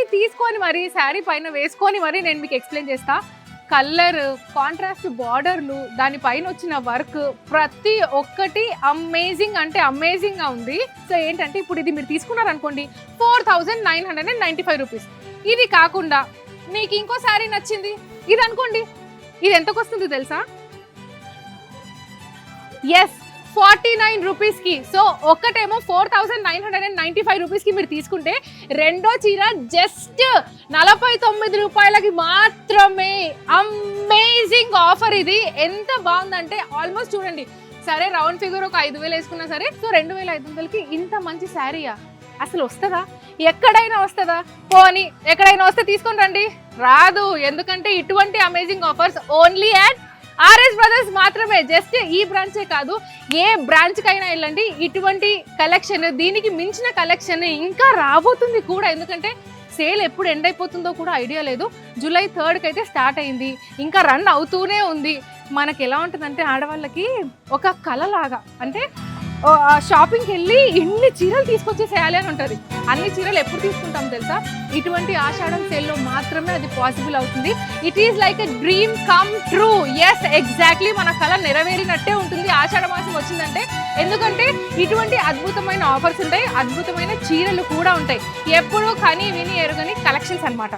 శారీ తీసుకొని మరి శారీ పైన వేసుకొని మరి నేను మీకు ఎక్స్ప్లెయిన్ చేస్తా. కలర్ కాంట్రాస్ట్ బార్డర్లు దానిపైన వచ్చిన వర్క్ ప్రతి ఒక్కటి అమేజింగ్ అంటే అమేజింగ్గా ఉంది. సో ఏంటంటే ఇప్పుడు ఇది మీరు తీసుకున్నారనుకోండి four thousand nine hundred and ninety five rupees ఇది కాకుండా మీకు ఇంకో శారీ నచ్చింది. ఇది అనుకోండి ఇది ఎంతకు వస్తుంది తెలుసా? ఎస్ ఫార్టీ నైన్ రూపీస్కి. So ఒక్కటేమో four thousand nine hundred and ninety five రూపీస్కి మీరు తీసుకుంటే రెండో చీర జస్ట్ నలభై తొమ్మిది రూపాయలకి మాత్రమే. అమేజింగ్ ఆఫర్ ఇది. ఎంత బాగుందంటే ఆల్మోస్ట్ చూడండి. సరే రౌండ్ ఫిగర్ ఒక ఐదు వేలు వేసుకున్నా సరే సో రెండు వేల ఐదు వందలకి ఇంత మంచి శారీయా? అసలు వస్తుందా? ఎక్కడైనా వస్తుందా? పోనీ ఎక్కడైనా వస్తే తీసుకొని రండి. రాదు. ఎందుకంటే ఇటువంటి amazing offers only at RS brothers మాత్రమే జస్ట్ ఈ బ్రాంచే కాదు ఏ బ్రాంచ్కైనా వెళ్ళండి. ఇటువంటి కలెక్షన్ దీనికి మించిన కలెక్షన్ ఇంకా రాబోతుంది కూడా. ఎందుకంటే సేల్ ఎప్పుడు ఎండ్ అయిపోతుందో కూడా ఐడియా లేదు. జూలై థర్డ్కి అయితే స్టార్ట్ అయింది. ఇంకా రన్ అవుతూనే ఉంది. మనకి ఎలా ఉంటుందంటే ఆడవాళ్ళకి ఒక కళలాగా అంటే షాపింగ్కి వెళ్ళి ఇన్ని చీరలు తీసుకొచ్చేసేయాలి అని ఉంటుంది. అన్ని చీరలు ఎప్పుడు తీసుకుంటాం తెలుసా? ఇటువంటి ఆషాఢం సేల్లో మాత్రమే అది పాసిబుల్ అవుతుంది. It is like a dream come true yes exactly మన కళ నెరవేరినట్టే ఉంటుంది. ఆషాఢ మాసం వచ్చిందంటే ఎందుకంటే ఇటువంటి అద్భుతమైన ఆఫర్స్ ఉంటాయి. అద్భుతమైన చీరలు కూడా ఉంటాయి. ఎప్పుడూ కానీ విని ఎరుగని కలెక్షన్స్ అన్నమాట.